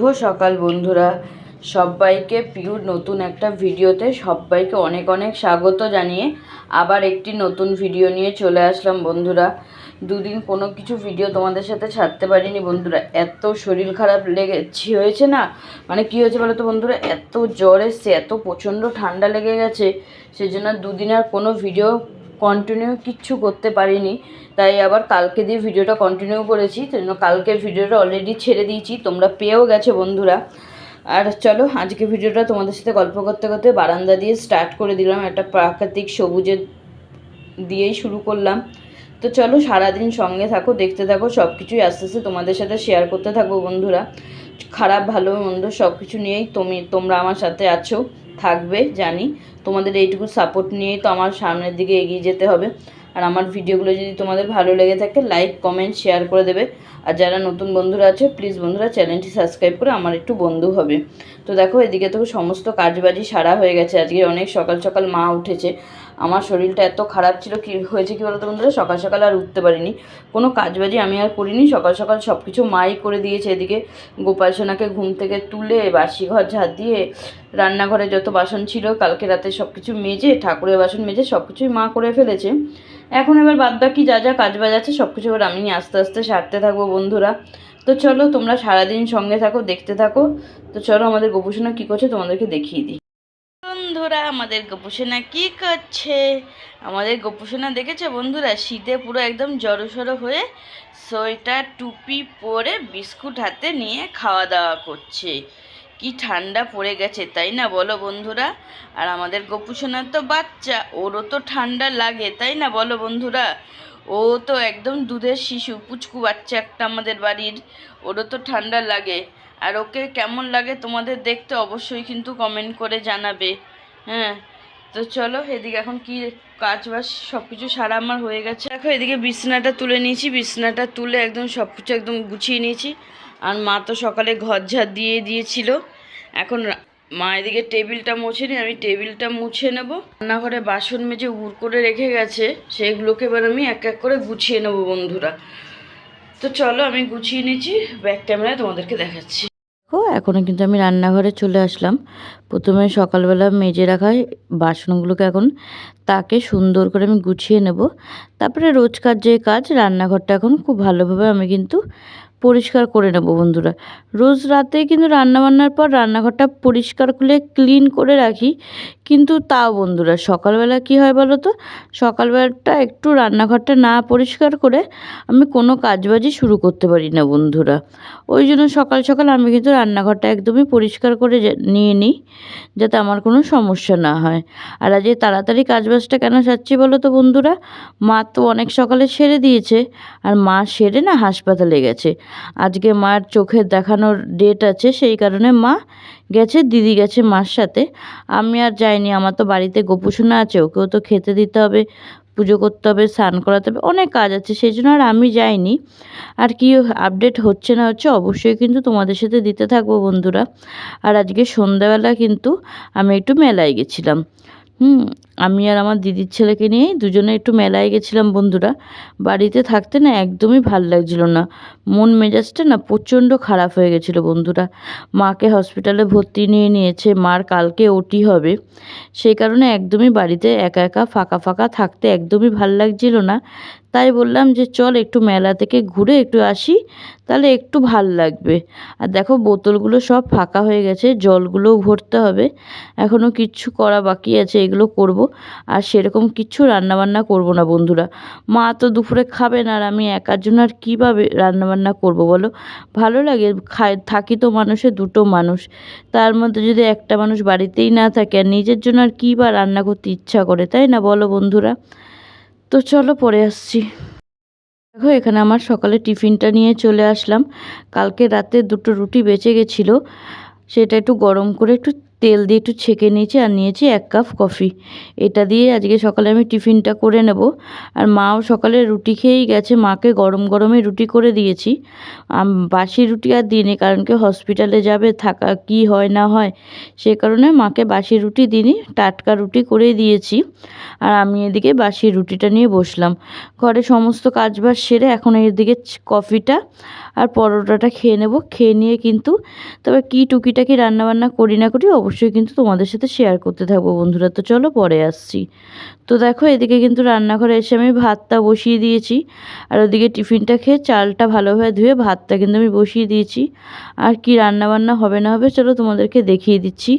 শুভ সকাল, বন্ধুরা। সবাইকে পিউর নতুন একটা ভিডিওতে সবাইকে অনেক অনেক স্বাগত জানিয়ে আবার একটি নতুন ভিডিও নিয়ে চলে আসলাম, বন্ধুরা। দুদিন কোনো কিছু ভিডিও তোমাদের সাথে ছাড়তে পারিনি, বন্ধুরা। এত শরীর খারাপ লেগেছি হয়েছে না? মানে কী হয়েছে বলো তো বন্ধুরা? এত জ্বর এসছে, এত প্রচণ্ড ঠান্ডা লেগে গেছে। সেই জন্য দুদিন আর কোনো ভিডিও কন্টিনিউ কিচ্ছু করতে পারিনি। তাই আবার কালকে দিয়ে ভিডিওটা কন্টিনিউ করেছি। জন্য কালকের ভিডিওটা অলরেডি ছেড়ে দিয়েছি। তোমরা পেয়েও গেছে বন্ধুরা। আর চলো, আজকে ভিডিওটা তোমাদের সাথে গল্প করতে করতে বারান্দা দিয়ে স্টার্ট করে দিলাম। একটা প্রাকৃতিক সবুজের দিয়েই শুরু করলাম। তো চলো, সারাদিন সঙ্গে থাকো, দেখতে থাকো সব কিছুই আস্তে আস্তে তোমাদের সাথে শেয়ার করতে থাকব বন্ধুরা। খারাপ, ভালো, মন্দ সব কিছু নিয়েই তুমি, তোমরা আমার সাথে আছো। থাকবে, জানি। তোমাদের এইটুকু সাপোর্ট নিয়েই তো আমার সামনের দিকে এগিয়ে যেতে হবে। আর আমার ভিডিওগুলো যদি তোমাদের ভালো লেগে থাকে লাইক কমেন্ট শেয়ার করে দেবে। আর যারা নতুন বন্ধুরা আছে প্লিজ বন্ধুরা চ্যানেলটি সাবস্ক্রাইব করে আমার একটু বন্ধু হবে। তো দেখো, এদিকে তো সমস্ত কাজবাজি সারা হয়ে গেছে। আজকে অনেক সকাল সকাল মা উঠেছে। আমার শরীরটা এত খারাপ ছিল, কি হয়েছে কি বলতো বন্ধুরা? সকাল সকাল আর উঠতে পারিনি। কোনো কাজবাজি আমি আর করিনি। সকাল সকাল সব কিছু মাই করে দিয়েছে এদিকে। গোপাল সোনাকে ঘুম থেকে তুলে, বাসি ঘর ঝাঁট দিয়ে, রান্নাঘরে যত বাসন ছিল, কালকে রাতে সব কিছু মেজে, ঠাকুরের বাসন মেজে সব কিছুই মা করে ফেলেছে। এখন এবার বাদ বাকি যা যা কাজ বাজ আছে সব কিছু এবার আমি আস্তে আস্তে সারতে থাকব বন্ধুরা। তো চলো, তোমরা সারাদিন সঙ্গে থাকো, দেখতে থাকো। তো চলো, আমাদের গোপুসোনা কী করছে, তোমাদেরকে দেখিয়ে দিই। বন্ধুরা, আমাদের গোপুসোনা কি করছে? আমাদের গোপুসোনা দেখেছে বন্ধুরা? শীতে পুরো একদম জড়সড়ো হয়ে সোয়েটার, টুপি পরে বিস্কুট হাতে নিয়ে খাওয়া দাওয়া করছে। কি ঠান্ডা পড়ে গেছে, তাই না বলো বন্ধুরা? আর আমাদের গোপুসোনার তো বাচ্চা, ওরও তো ঠান্ডা লাগে, তাই না বলো বন্ধুরা? ও তো একদম দুধের শিশু, পুচকু বাচ্চা একটা আমাদের বাড়ির, ওরও তো ঠান্ডা লাগে। আর ওকে কেমন লাগে তোমাদের দেখতে অবশ্যই কিন্তু কমেন্ট করে জানাবে। হ্যাঁ তো চলো এদিকে এখন কি কাজ বাজ সব কিছু সারা আমার হয়ে গেছে। দেখো এদিকে বিছনাটা তুলে নিয়েছি, বিছনাটা তুলে একদম সব কিছু একদম গুছিয়ে নিয়েছি। আর মা তো সকালে ঘর ঝাড় দিয়ে দিয়েছিল। এখন মা এদিকে টেবিলটা মুছেনি আমি টেবিলটা মুছে নেব। রান্নাঘরে বাসন মেজে উড় করে রেখে গেছে, সেগুলোকে এবার আমি এক এক করে গুছিয়ে নেব বন্ধুরা। তো চলো আমি গুছিয়ে নিয়েছি ব্যাক ক্যামেরায় তোমাদেরকে দেখাচ্ছি। দেখো, এখনও কিন্তু আমি রান্নাঘরে চলে আসলাম। প্রথমে সকালবেলা মেজে রাখা বাসনগুলোকে এখন তাকে সুন্দর করে আমি গুছিয়ে নেব। তারপরে রোজকার যে কাজ, রান্নাঘরটা এখন খুব ভালোভাবে আমি কিন্তু পরিষ্কার করে নেব বন্ধুরা। রোজ রাতে কিন্তু রান্নাবান্নার পর রান্নাঘরটা পরিষ্কার করে ক্লিন করে রাখি। কিন্তু তাও বন্ধুরা, সকালবেলা কি হয় বলো তো? সকালবেলাটা একটু রান্নাঘরটা না পরিষ্কার করে আমি কোনো কাজবাজি শুরু করতে পারি না বন্ধুরা। ওই জন্য সকাল সকাল আমি কিন্তু রান্নাঘরটা একদমই পরিষ্কার করে নিয়ে নিই, যাতে আমার কোনো সমস্যা না হয়। আর আজ তাড়াতাড়ি কাজবাজটা কেন সারছি বলো তো বন্ধুরা? মা তো অনেক সকালে সেরে দিয়েছে, আর মা সেরে না হাসপাতালে গেছে। আজকে মার চোখের দেখানোর ডেট আছে, সেই কারণে মা গেছে, দিদি গেছে মার সাথে। আমি আর যাইনি, আমার তো বাড়িতে গোপুসোনা আছে, ওকেও তো খেতে দিতে হবে, পুজো করতে হবে, স্নান করাতে হবে, অনেক কাজ আছে, সেই জন্য আর আমি যাইনি। আর কি আপডেট হচ্ছে না হচ্ছে, অবশ্যই কিন্তু তোমাদের সাথে দিতে থাকব বন্ধুরা। আর আজকে সন্ধ্যাবেলা কিন্তু আমি একটু মেলায় গেছিলাম। হুম আমি আর আমার দিদির ছেলেকে নিয়ে দুজনে একটু মেলায় গেছিলাম বন্ধুরা। বাড়িতে থাকতে না একদমই ভালো লাগছিল না। মন মেজাজটা না প্রচণ্ড খারাপ হয়ে গেছিল বন্ধুরা। মাকে হসপিটালে ভর্তি নিয়ে নিয়েছে, মার কালকে ওটি হবে। সেই কারণে একদমই বাড়িতে একা একা, ফাঁকা ফাঁকা থাকতে একদমই ভালো লাগছিল না। তাই বললাম যে, চল একটু মেলা থেকে ঘুরে একটু আসি, তাহলে একটু ভালো লাগবে। আর দেখো বোতলগুলো সব ফাঁকা হয়ে গেছে, জলগুলোও ভরতে হবে। এখনও কিচ্ছু করা বাকি আছে, এগুলো করব। আর সেরকম কিচ্ছু রান্নাবান্না করব না বন্ধুরা। মা তো দুপুরে খাবে না আর আমি একার জন্য আর কীভাবে রান্নাবান্না করব বলো? ভালো লাগে, খায়, থাকি তো মানুষের দুটো মানুষ। তার মধ্যে যদি একটা মানুষ বাড়িতেই না থাকে আর নিজের জন্য আর কী বা রান্না করতে ইচ্ছা করে, তাই না বলো বন্ধুরা? তো চলো পরে আসছি। দেখো, এখানে আমার সকালে টিফিনটা নিয়ে চলে আসলাম। কালকে রাতে দুটো রুটি বেঁচে গেছিল। সেটা একটু গরম করে একটু তেল দিয়ে একটু ছেঁকে নিয়েছি আর নিয়েছি এক কাপ কফি। এটা দিয়ে আজকে সকালে আমি টিফিনটা করে নেব। আর মাও সকালে রুটি খেয়েই গেছে। মাকে গরম গরমে রুটি করে দিয়েছি। বাসি রুটি আর দিইনি, কারণ কি হসপিটালে যাবে, থাকা কি হয় না হয়, সে কারণে মাকে বাসি রুটি দিইনি, টাটকা রুটি করেই দিয়েছি। আর আমি এদিকে বাসি রুটিটা নিয়ে বসলাম। ঘরে সমস্ত কাজবাজ সেরে এখন এদিকে কফিটা আর পরোটাটা খেয়ে নেব। খেয়ে নিয়ে কিন্তু তবে কী টুকিটাকি রান্নাবান্না করি না করি অবশ্যই কিন্তু তোমাদের সাথে শেয়ার করতে থাকব বন্ধুরা। তো চলো পরে আসছি। তো দেখো, এদিকে কিন্তু রান্নাঘরে এসে আমি ভাতটা বসিয়ে দিয়েছি। আর ওদিকে টিফিনটা খেয়ে চালটা ভালোভাবে ধুয়ে ভাতটা কিন্তু আমি বসিয়ে দিয়েছি। আর কি রান্নাবান্না হবে না হবে চলো তোমাদেরকে দেখিয়ে দিচ্ছি।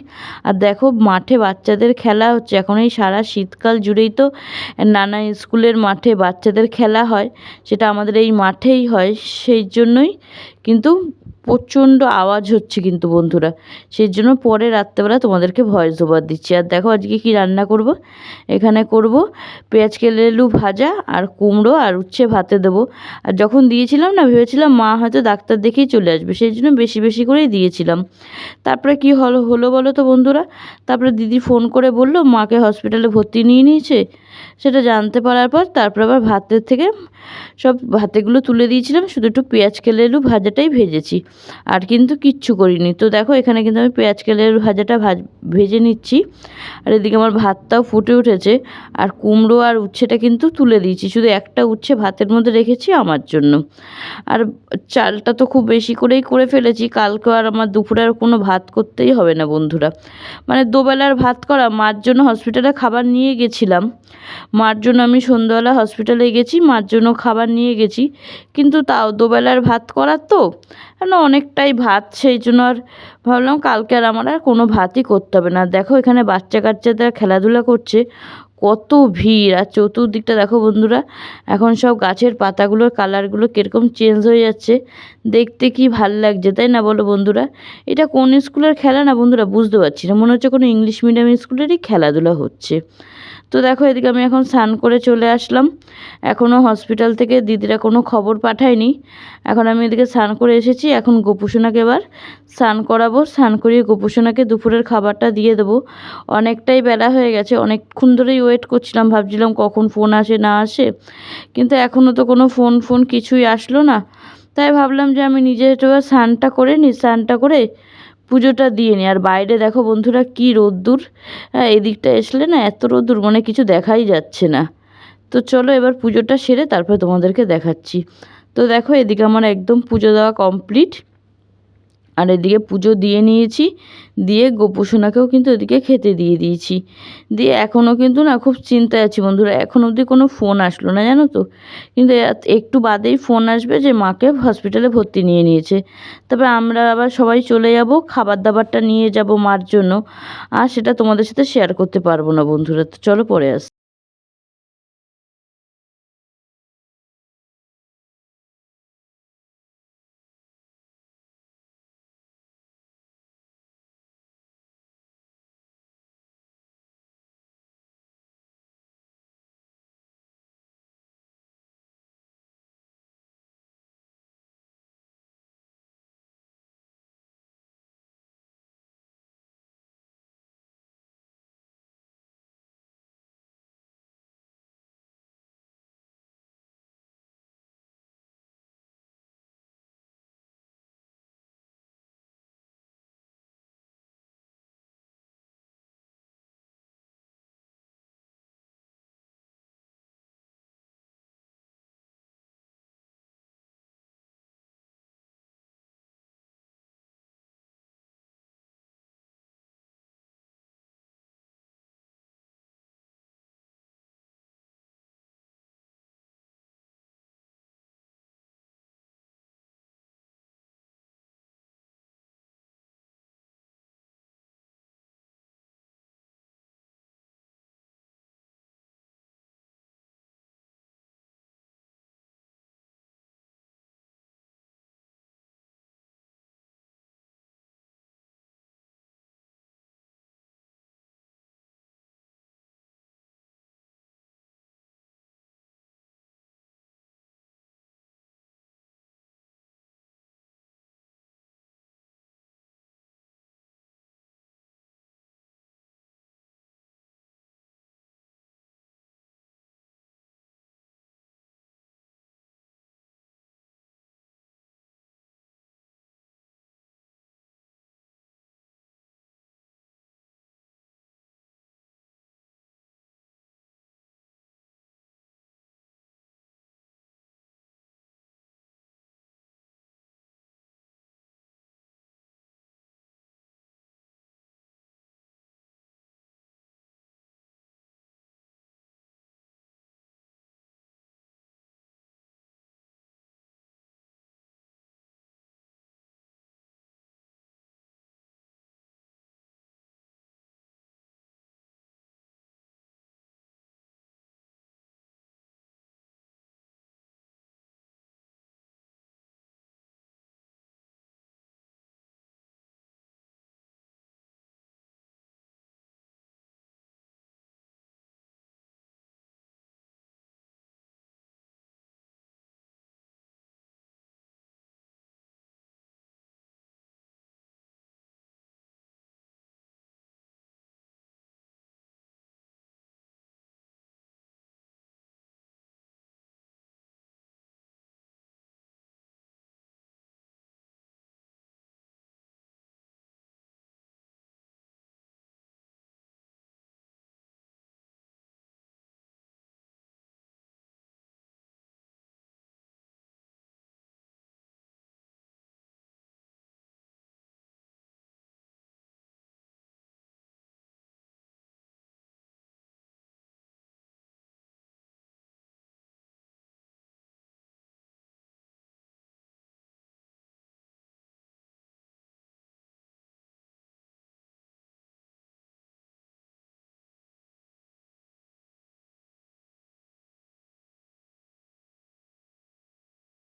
আর দেখো, মাঠে বাচ্চাদের খেলা হচ্ছে। এখন এই সারা শীতকাল জুড়েই তো নানা স্কুলের মাঠে বাচ্চাদের খেলা হয়। সেটা আমাদের এই মাঠেই হয়। সেই জন্যই কিন্তু প্রচণ্ড আওয়াজ হচ্ছে কিন্তু বন্ধুরা। সেই জন্য পরে রাত্রেবেলা তোমাদেরকে ভয়েস ওভার দিচ্ছি। আর দেখো আজকে কি রান্না করব? এখানে করব পেঁয়াজ কেলেলু ভাজা আর কুমড়ো আর উচ্ছে ভাতে দেবো। আর যখন দিয়েছিলাম না, ভেবেছিলাম মা হয়তো ডাক্তার দেখেই চলে আসবে সেই জন্য বেশি বেশি করেই দিয়েছিলাম। তারপরে কি হলো হলো বলো তো বন্ধুরা? তারপরে দিদি ফোন করে বলল, মাকে হসপিটালে ভর্তি নিয়ে নিয়েছে? সেটা জানতে পারার পর তারপর আবার ভাতের থেকে সব ভাতেগুলো তুলে দিয়েছিলাম, শুধু একটু পেঁয়াজ কেলেলু ভাজাটাই ভেজেছি। আর কিন্তু কিচ্ছু করিনি। তো দেখো, এখানে কিন্তু আমি পেঁয়াজ কেলেলু ভাজাটা ভাজ, ভেজে নিচ্ছি। আর এদিকে আমার ভাতটাও ফুটে উঠেছে। আর কুমড়ো আর উচ্ছেটা কিন্তু তুলে দিয়েছি। শুধু একটা উচ্ছে ভাতের মধ্যে রেখেছি আমার জন্য। আর চালটা তো খুব বেশি করেই করে ফেলেছি। কালকে আর আমার দুপুরে আর কোনো ভাত করতেই হবে না, বন্ধুরা। মানে দুবেলার ভাত করা, মার জন্য হসপিটালে খাবার নিয়ে গেছিলাম। মার জন্য আমি সন্ধ্যাবেলা হসপিটালে গেছি, মার জন্য খাবার নিয়ে গেছি। কিন্তু তাও দুবেলার ভাত করার তো না অনেকটাই ভাত? সেই জন্য আর ভাবলাম কালকে আর আমার আর কোনো ভাতই করতে হবে না। দেখো এখানে বাচ্চা কাচ্চাদের খেলাধুলা করছে, কত ভিড়। আর চতুর্দিকটা দেখো বন্ধুরা, এখন সব গাছের পাতাগুলোর কালারগুলো কীরকম চেঞ্জ হয়ে যাচ্ছে। দেখতে কি ভালো লাগছে, তাই না বলো বন্ধুরা? এটা কোন স্কুলের খেলা না বন্ধুরা? বুঝতে পারছি না। মনে হচ্ছে কোনো ইংলিশ মিডিয়াম স্কুলেরই খেলাধুলা হচ্ছে। তো দেখো এদিকে আমি এখন স্নান করে চলে আসলাম। এখনও হসপিটাল থেকে দিদিরা কোনো খবর পাঠায়নি। এখন আমি এদিকে স্নান করে এসেছি। এখন গোপুসোনাকে এবার স্নান করাবো। স্নান করিয়ে গোপুসোনাকে দুপুরের খাবারটা দিয়ে দেবো। অনেকটাই বেলা হয়ে গেছে। অনেকক্ষণ ধরেই ওয়েট করছিলাম। ভাবছিলাম কখন ফোন আসে, না আসে। কিন্তু এখনও তো কোনো ফোন ফোন কিছুই আসলো না। তাই ভাবলাম যে আমি নিজে একটু এবার স্নানটা করে নিই স্নানটা করে পুজোটা দিয়ে নিই আর বাইরে দেখো বন্ধুরা কী রোদ্দুর। হ্যাঁ এদিকটা আসলে না এত রোদ্দুর মানে কিছু দেখাই যাচ্ছে না। তো চলো এবার পুজোটা সেরে তারপরে তোমাদেরকে দেখাচ্ছি। তো দেখো, এদিকে আমার একদম পুজো দেওয়া কমপ্লিট আর এদিকে পুজো দিয়ে নিয়েছি, দিয়ে গোপুসোনাকেও কিন্তু এদিকে খেতে দিয়ে দিয়েছি। দিয়ে এখনও কিন্তু না খুব চিন্তায় আছি বন্ধুরা, এখন অবধি কোনো ফোন আসলো না, জানো তো? কিন্তু একটু বাদেই ফোন আসবে যে মাকে হসপিটালে ভর্তি নিয়ে নিয়েছে। তবে আমরা আবার সবাই চলে যাব খাবার দাবারটা নিয়ে যাব মার জন্য। আর সেটা তোমাদের সাথে শেয়ার করতে পারব না বন্ধুরা। তো চলো পরে আস।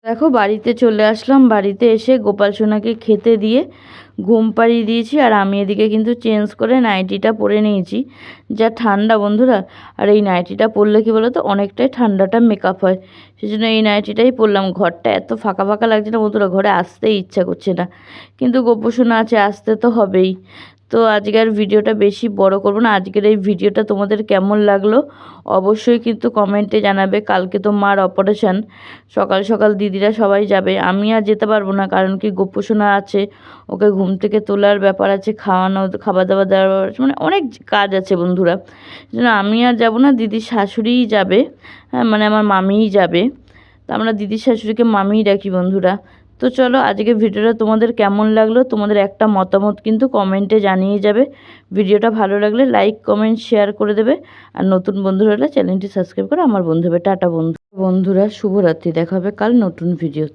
দেখো, বাড়িতে চলে আসলাম। বাড়িতে এসে গোপাল সোনাকে খেতে দিয়ে ঘুম পাড়িয়ে দিয়েছি আর আমি এদিকে কিন্তু চেঞ্জ করে নাইটিটা পরে নিয়েছি। যা ঠান্ডা বন্ধুরা, আর এই নাইটিটা পরলে কি বলো তো অনেকটাই ঠান্ডাটা মেকআপ হয়। সেই জন্য এই নাইটিটাই পরলাম। ঘরটা এত ফাঁকা ফাঁকা লাগছে না বন্ধুরা, ঘরে আসতেই ইচ্ছা করছে না। কিন্তু গোপসোনা আছে, আসতে তো হবেই। তো আজকের ভিডিওটা বেশি বড় করব না। আজকের এই ভিডিওটা তোমাদের কেমন লাগল অবশ্যই কিন্তু কমেন্টে জানাবে। কালকে তো মার অপারেশান সকাল সকাল দিদিরা সবাই যাবে। আমি আর যেতে পারব না কারণ কি গোপসোনা আছে, ওকে ঘুম থেকে তোলার ব্যাপার আছে, খাওয়ানো, খাবার দাবার দেওয়ার মানে অনেক কাজ আছে বন্ধুরা। জন্য আমি আর যাব না, দিদির শাশুড়িই যাবে। হ্যাঁ মানে আমার মামিই যাবে। তো আমরা দিদির শাশুড়িকে মামিই ডাকি বন্ধুরা। তো চলো আজকে ভিডিওটা তোমাদের কেমন লাগল? তোমাদের একটা মতামত কিন্তু কমেন্টে জানিয়ে যাবে। ভিডিওটা ভালো লাগলে লাইক, কমেন্ট, শেয়ার করে দেবে। আর নতুন বন্ধুরা হলে চ্যানেলটি সাবস্ক্রাইব করে আমার বন্ধু হবে। টাটা বন্ধু। বন্ধুরা, শুভরাত্রি। দেখা হবে কাল নতুন ভিডিও